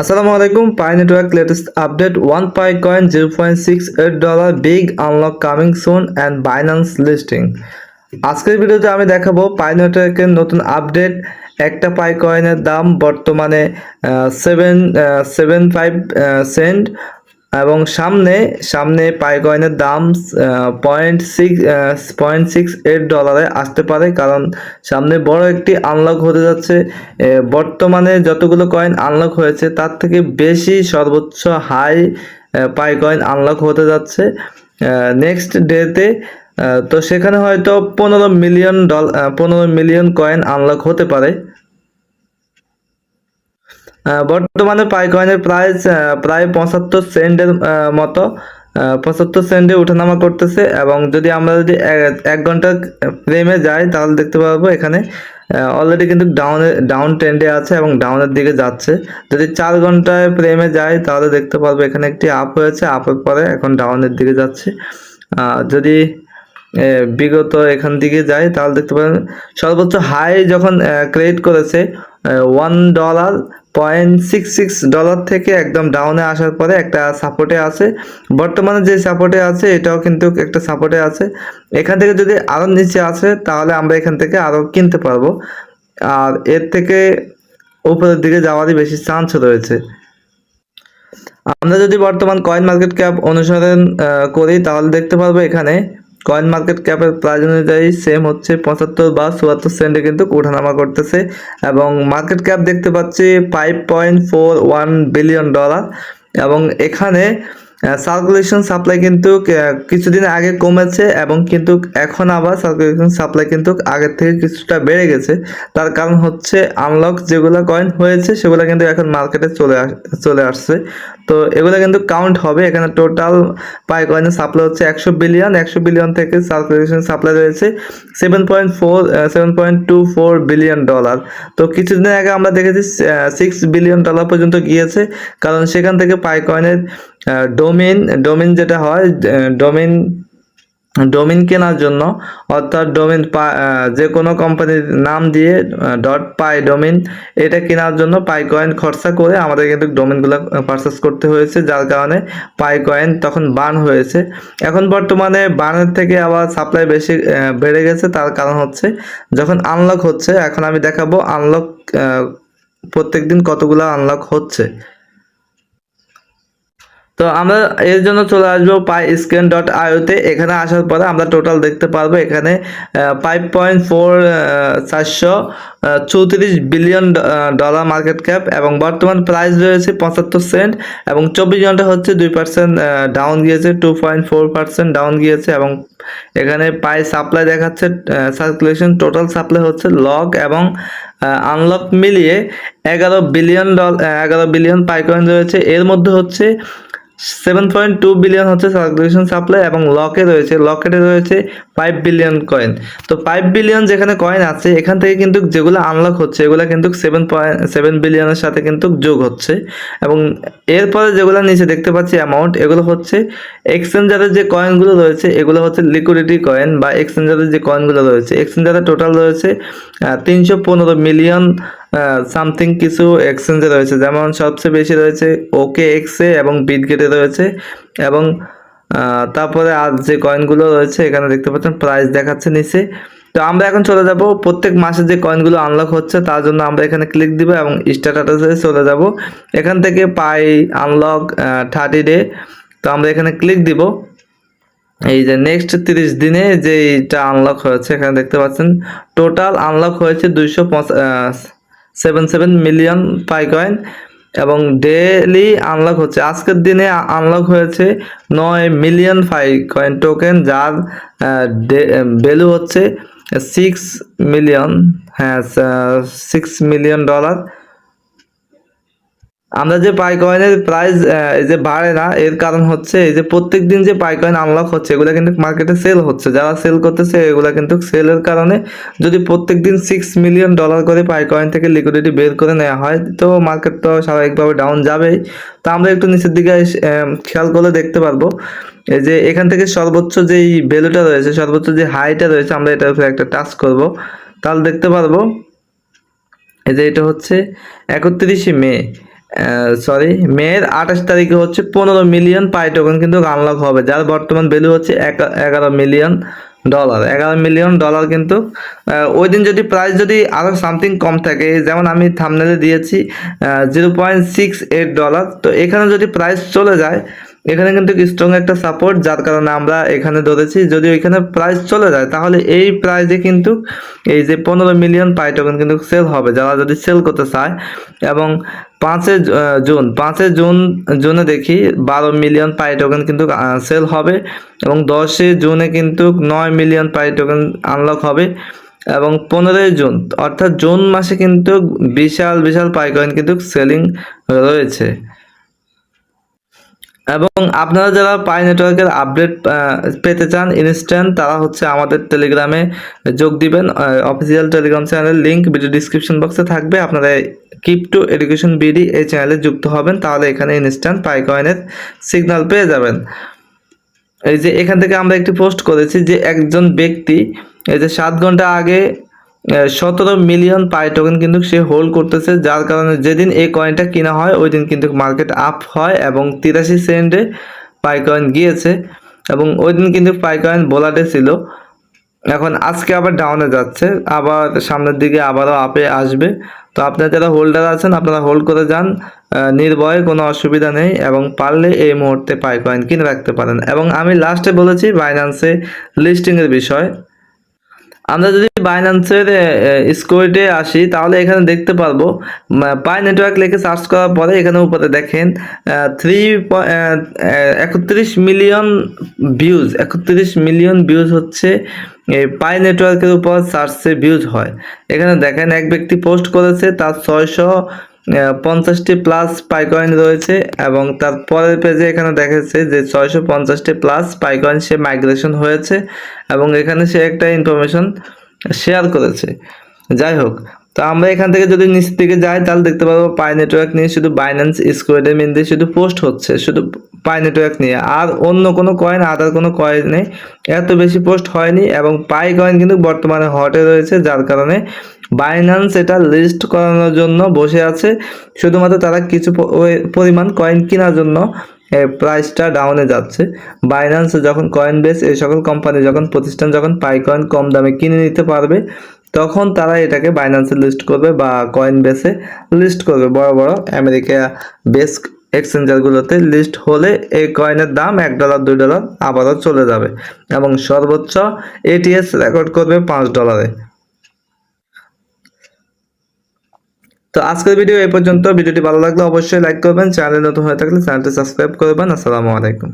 আসসালামু আলাইকুম, Pi network latest update one Pi coin zero point six eight dollar big unlock coming soon and Binance listing আজকের ভিডিওতে আমি দেখাবো পাই নেটওয়ার্কের নতুন আপডেট, একটা পাই কয়েনের দাম বর্তমানে সেভেন সেভেন ফাইভ সেন্ট এবং সামনে সামনে পাই কয়েনের দাম point six point six eight ডলারে আসতে পারে। কারণ সামনে বড় একটি আনলক হতে যাচ্ছে। বর্তমানে যতগুলো কয়েন আনলক হয়েছে, তার থেকে বেশি সর্বোচ্চ হাই পাই কয়েন আনলক হতে যাচ্ছে। নেক্সট ডেতে তো সেখানে হয়তো পনেরো মিলিয়ন ডল পনেরো মিলিয়ন কয়েন আনলক হতে পারে। বর্তমানে পাই কয়েনের প্রাইস প্রায় পঁচাত্তর সেন্টের মতো পঁচাত্তর সেন্টে ওঠানামা করতেছে এবং যদি আমরা যদি এক- ঘণ্টা ফ্রেমে যাই, তাহলে দেখতে পারব এখানে অলরেডি কিন্তু ডাউনে ডাউন ট্রেন্ডে আছে এবং ডাউনের দিকে যাচ্ছে। যদি চার ঘন্টায় ফ্রেমে যাই, তাহলে দেখতে পারব এখানে একটি আপ হয়েছে আপের পরে এখন ডাউনের দিকে যাচ্ছে। যদি বিগত এখান দিকে যাই, তাহলে দেখতে পারেন সর্বোচ্চ হাই যখন ক্রেডিট করেছে one dollar point six six dollar থেকে একদম ডাউনে আসার পরে একটা সাপোর্টে আছে। বর্তমানে যে সাপোর্টে আছে, এটাও কিন্তু একটা সাপোর্টে আছে। এখান থেকে যদি আরও নিচে আসে, তাহলে আমরা এখান থেকে আরও কিনতে পারব। আর এর থেকে উপরের দিকে যাওয়ারই বেশি চান্স রয়েছে। আমরা যদি বর্তমান কয়েন মার্কেট ক্যাপ অনুসরণ করি, তাহলে দেখতে পারব এখানে কয়েন মার্কেট ক্যাপের প্রাইস অনুযায়ী সেম হচ্ছে পঁচাত্তর বা চুয়াত্তর সেন্টে কিন্তু ওঠানামা করতেছে এবং মার্কেট ক্যাপ দেখতে পাচ্ছি five point four one billion dollar এবং এখানে সার্কুলেশন সাপ্লাই কিন্তু কিছুদিন আগে কমেছে এবং কিন্তু এখন আবার সার্কুলেশন সাপ্লাই কিন্তু আগের থেকে কিছুটা বেড়ে গেছে। তার কারণ হচ্ছে আনলক যেগুলো কয়েন হয়েছে, সেগুলো কিন্তু এখন মার্কেটে চলে চলে আসছে। তো এগুলো কিন্তু কাউন্ট হবে। এখানে টোটাল পাই কয়েনের সাপ্লাই হচ্ছে একশো বিলিয়ন একশো বিলিয়ন থেকে সার্কুলেশন সাপ্লাই রয়েছে seven point four seven point two four billion dollar তো কিছুদিন আগে আমরা দেখেছি সিক্স বিলিয়ন ডলার পর্যন্ত গিয়েছে। কারণ সেখান থেকে পাই কয়েনের ডোমিন ডোমিন যেটা হয় ডোমিন ডোমিন কেনার জন্য, অর্থাৎ ডোমিন যে কোনো কোম্পানির নাম দিয়ে ডট পাই ডোমিন এটা কেনার জন্য পাই কয়েন খরচা করে আমাদের কিন্তু ডোমিনগুলো পারচেস করতে হয়েছে, যার কারণে পাই কয়েন তখন বান হয়েছে। এখন বর্তমানে বানের থেকে আবার সাপ্লাই বেশি বেড়ে গেছে, তার কারণ হচ্ছে যখন আনলক হচ্ছে, এখন আমি দেখাবো আনলক প্রত্যেক দিন কতগুলো আনলক হচ্ছে। তো আমরা এর জন্য চলে আসব পাই স্ক্যান ডট আইওতে এখানে আসার পরে আমরা টোটাল দেখতে পারব এখানে ফাইভ পয়েন্ট ফোর চারশো চৌত্রিশ বিলিয়ন ডলার মার্কেট ক্যাপ এবং বর্তমান প্রাইস রয়েছে পঁচাত্তর সেন্ট এবং চব্বিশ ঘণ্টা হচ্ছে দুই পার্সেন্ট ডাউন গিয়েছে two point four percent down গিয়েছে এবং এখানে পাই সাপ্লাই দেখাচ্ছে সার্কুলেশন টোটাল সাপ্লাই হচ্ছে লক এবং আনলক মিলিয়ে এগারো বিলিয়ন ডল এগারো বিলিয়ন পাইকয়েন রয়েছে। এর মধ্যে হচ্ছে সেভেন পয়েন্ট টু বিলিয়ন হচ্ছে সার্কুলেশন সাপ্লাই এবং লকে রয়েছে। লকেটে রয়েছে ফাইভ বিলিয়ন কয়েন তো ফাইভ বিলিয়ন যেখানে কয়েন আছে, এখান থেকে কিন্তু যেগুলো আনলক হচ্ছে, এগুলো কিন্তু সেভেন পয়েন্ট সেভেন বিলিয়নের সাথে কিন্তু যোগ হচ্ছে। এবং এরপরে যেগুলো নিচে দেখতে পাচ্ছি অ্যামাউন্ট এগুলো হচ্ছে এক্সচেঞ্জারের যে কয়েনগুলো রয়েছে, এগুলো হচ্ছে লিকুইডিটি কয়েন বা এক্সচেঞ্জারের যে কয়েনগুলো রয়েছে। এক্সচেঞ্জারের টোটাল রয়েছে তিনশো পনেরো মিলিয়ন সামথিং কিছু এক্সচেঞ্জে রয়েছে। যেমন সবচেয়ে বেশি রয়েছে ওকে এক্সে এবং বিটগেটে রয়েছে এবং তারপরে আর যে কয়েনগুলো রয়েছে, এখানে দেখতে পাচ্ছেন প্রাইস দেখাচ্ছে নিচে। তো আমরা এখন চলে যাব, প্রত্যেক মাসে যে কয়েনগুলো আনলক হচ্ছে, তার জন্য আমরা এখানে ক্লিক দিব এবং স্ট্যাটাসে চলে যাব। এখান থেকে পাই আনলক থার্টি ডে তো আমরা এখানে ক্লিক দিব। এই যে নেক্সট তিরিশ দিনে যে এইটা আনলক হয়েছে, এখানে দেখতে পাচ্ছেন টোটাল আনলক হয়েছে দুইশো seven seven million Pi coin এবং ডেলি আনলক হচ্ছে। আজকের দিনে আনলক হয়েছে নয় মিলিয়ন ফাই কয়েন টোকেন যার ভ্যালু হচ্ছে সিক্স মিলিয়ন হ্যাঁ সিক্স মিলিয়ন ডলার আমরা যে পাই কয়েনের প্রাইস এই যে বাড়ে না, এর কারণ হচ্ছে এই যে প্রত্যেক দিন যে পাই কয়েন আনলক হচ্ছে, এগুলো কিন্তু মার্কেটে সেল হচ্ছে। যারা সেল করতেছে, এগুলো কিন্তু সেলের কারণে যদি প্রত্যেক দিন সিক্স মিলিয়ন ডলার করে পাই কয়েন থেকে লিকুইডিটি বের করে নেওয়া হয়, তো মার্কেট তো স্বাভাবিকভাবে ডাউন যাবেই। তো আমরা একটু নিচের দিকে খেয়াল করে দেখতে পারব। এই যে এখান থেকে সর্বোচ্চ যেই ভ্যালুটা রয়েছে, সর্বোচ্চ যে হাইটা রয়েছে, আমরা এটার উপরে একটা টাচ করব। তাহলে দেখতে পারব, এই যে এটা হচ্ছে একত্রিশে মে। সরি মেয়ের আঠাশ তারিখে হচ্ছে পনেরো মিলিয়ন পাই টোকেন কিন্তু আনলক হবে, যার বর্তমান ভ্যালু হচ্ছে এগারো মিলিয়ন ডলার এগারো মিলিয়ন ডলার কিন্তু ওই দিন যদি প্রাইস যদি আরও সামথিং কম থাকে, যেমন আমি থামনেলে দিয়েছি zero point six eight dollar তো এখানে যদি প্রাইস চলে যায় এখানে কিন্তু স্ট্রং একটা সাপোর্ট যার কারণে আমরা এখানে ধরেছি, যদি এখানে প্রাইস চলে যায়, তাহলে এই প্রাইসে কিন্তু এই যে পনেরো মিলিয়ন পাই টোকেন কিন্তু সেল হবে, যারা যদি সেল করতে চায়। এবং পাঁচে জুন পাঁচে জুন, জুনে দেখি বারো মিলিয়ন পাই টোকেন কিন্তু সেল হবে। এবং দশে জুনে কিন্তু নয় মিলিয়ন পাই টোকেন আনলক হবে। এবং পনেরোই জুন, অর্থাৎ জুন মাসে কিন্তু বিশাল বিশাল পাই কয়েন কিন্তু সেলিং রয়েছে। এবং আপনারা যারা পাই নেটওয়ার্কের আপডেট পেতে চান ইনস্ট্যান্ট তারা হচ্ছে আমাদের টেলিগ্রামে যোগ দিবেন। অফিসিয়াল টেলিগ্রাম চ্যানেলের লিঙ্ক ভিডিও ডিসক্রিপশন বক্সে থাকবে। আপনারা কিপ টু এডুকেশন বিডি এই চ্যানেলে যুক্ত হবেন, তাহলে এখানে ইনস্ট্যান্ট পাই কয়েনের সিগন্যাল পেয়ে যাবেন। এই যে এখান থেকে আমরা একটি পোস্ট করেছি যে একজন ব্যক্তি, এই যে সাত ঘণ্টা আগে সতেরো মিলিয়ন পাই টোকেন কিন্তু সে হোল্ড করতেছে, যার কারণে যেদিন এই কয়েনটা কিনা হয় ওই দিন কিন্তু মার্কেট আপ হয় এবং তিরাশি সেন্টে পাই কয়েন গিয়েছে এবং ওই দিন কিন্তু পাই কয়েন বোলাটে ছিল। এখন আজকে আবার ডাউনে যাচ্ছে, আবার সামনের দিকে আবারও আপে আসবে। তো আপনারা যারা হোল্ডার আছেন, আপনারা হোল্ড করে যান নির্ভয়ে কোনো অসুবিধা নেই এবং পারলে এই মুহূর্তে পাই কয়েন কিনে রাখতে পারেন। এবং আমি লাস্টে বলেছি বাইন্যান্সে লিস্টিংয়ের বিষয়। আমরা যদি বাইন্যান্সের স্কোরটে আসি, তাহলে এখানে দেখতে পারব পাই নেটওয়ার্ক লিখে সার্চ করার পরে এখানে উপরে দেখেন থ্রি একত্রিশ মিলিয়ন ভিউজ একত্রিশ মিলিয়ন ভিউজ হচ্ছে এই পাই নেটওয়ার্কের উপর সার্চে ভিউজ হয়। এখানে দেখেন, এক ব্যক্তি পোস্ট করেছে, তার ছয়শো পঞ্চাশটি প্লাস পাইকয়েন রয়েছে এবং তার পরের পেজে এখানে দেখাচ্ছে যে ছয়শো পঞ্চাশটি প্লাস পাইকয়েন সে মাইগ্রেশন হয়েছে এবং এখানে সে একটা ইনফরমেশন শেয়ার করেছে। যাই হোক তো আমরা এখান থেকে যদি নিচ দিকে যাই, তাহলে দেখতে পাবো পাই নেটওয়ার্ক নিয়ে শুধু বাইন্যান্স স্কোয়াডের মিন্দে শুধু পোস্ট হচ্ছে, শুধু পাই নেটওয়ার্ক নিয়ে। আর অন্য কোনো কয়েন আদার কোনো কয়েন নেই এত বেশি পোস্ট হয়নি এবং পাই কয়েন কিন্তু বর্তমানে হটে রয়েছে, যার কারণে বাইন্যান্স এটা লিস্ট করানোর জন্য বসে আছে। শুধুমাত্র তারা কিছু পরিমাণ কয়েন কেনার জন্য প্রাইসটা ডাউনে যাচ্ছে। বাইন্যান্স যখন কয়েন বেস এই সকল কোম্পানি যখন প্রতিষ্ঠান যখন পাই কয়েন কম দামে কিনে নিতে পারবে তখন তারা এটাকে বাইন্যান্সে লিস্ট করবে বা কয়েন বেসে লিস্ট করবে। বড় বড় আমেরিকা বেস এক্সচেঞ্জারগুলোতে লিস্ট হলে এই কয়েনের দাম এক ডলার দুই ডলার আবারও চলে যাবে এবং সর্বোচ্চ এটিএস রেকর্ড করবে পাঁচ ডলারে তো আজকের ভিডিও এই পর্যন্ত। ভিডিওটি ভালো লাগলে অবশ্যই লাইক করবেন। চ্যানেল নতুন হয়ে থাকলে চ্যানেলটি সাবস্ক্রাইব করবেন। আসসালামু আলাইকুম।